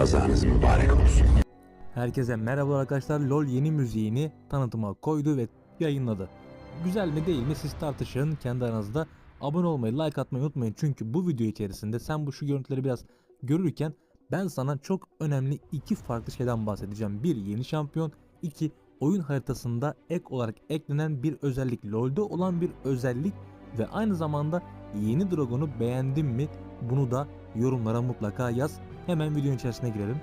Kazanız mübarek olsun. Herkese merhaba arkadaşlar. LoL yeni müziğini tanıtıma koydu ve yayınladı. Güzel mi değil mi siz tartışın kendi aranızda. Abone olmayı, like atmayı unutmayın. Çünkü bu video içerisinde sen bu şu görüntüleri biraz görürken ben sana çok önemli iki farklı şeyden bahsedeceğim. Bir yeni şampiyon, iki oyun haritasında ek olarak eklenen bir özellik. LoL'de olan bir özellik ve aynı zamanda yeni Dragon'u beğendin mi? Bunu da yorumlara mutlaka yaz. Hemen videonun içerisine girelim.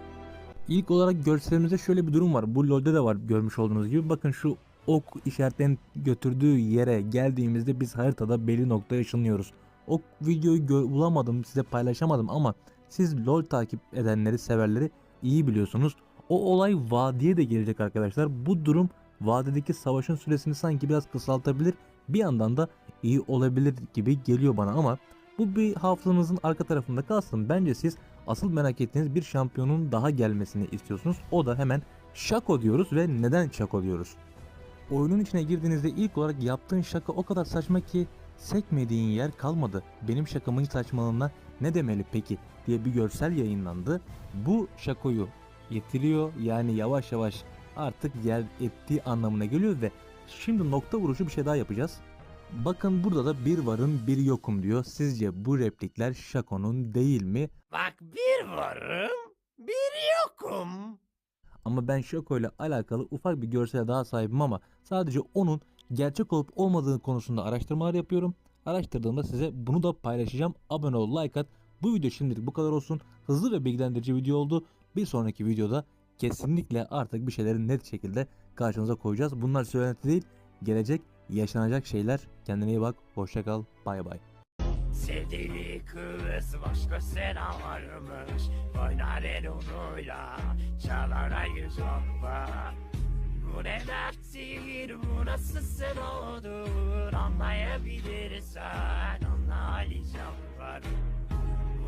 İlk olarak görselimizde şöyle bir durum var. Bu LoL'de de var görmüş olduğunuz gibi. Bakın şu ok işaretlerin götürdüğü yere geldiğimizde biz haritada belli noktaya ışınlıyoruz. O videoyu bulamadım, size paylaşamadım ama siz LoL takip edenleri, severleri iyi biliyorsunuz. O olay vadiye de gelecek arkadaşlar. Bu durum vadideki savaşın süresini sanki biraz kısaltabilir. Bir yandan da iyi olabilir gibi geliyor bana ama bu bir hafızanızın arka tarafında kalsın. Bence siz asıl merak ettiğiniz bir şampiyonun daha gelmesini istiyorsunuz. O da hemen Shaco diyoruz ve neden Shaco diyoruz? Oyunun içine girdiğinizde ilk olarak yaptığın şaka o kadar saçma ki sekmediğin yer kalmadı. Benim şakamın saçmalığına ne demeli peki diye bir görsel yayınlandı. Bu şakoyu getiriyor yani yavaş yavaş artık yer ettiği anlamına geliyor ve şimdi nokta vuruşu bir şey daha yapacağız. Bakın burada da bir varım bir yokum diyor. Sizce bu replikler Shaco'nun değil mi? Bak bir varım, bir yokum. Ama ben Shaco ile alakalı ufak bir görsele daha sahibim ama sadece onun gerçek olup olmadığı konusunda araştırmalar yapıyorum. Araştırdığımda size bunu da paylaşacağım. Abone ol, like at. Bu video şimdilik bu kadar olsun. Hızlı ve bilgilendirici video oldu. Bir sonraki videoda kesinlikle artık bir şeyleri net şekilde karşınıza koyacağız. Bunlar söylenti değil, gelecek yaşanacak şeyler. Kendine iyi bak, hoşça kal, bay bay. Sevdiği kız başkasına varmış. Oynar el onuyla, çalar ay zomba. Bu ne derttir, bu nasıl sen odur Anlayabilirsen anlayacağım var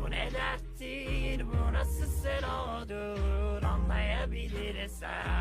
Bu ne derttir, bu nasıl sen odur Anlayabilirsen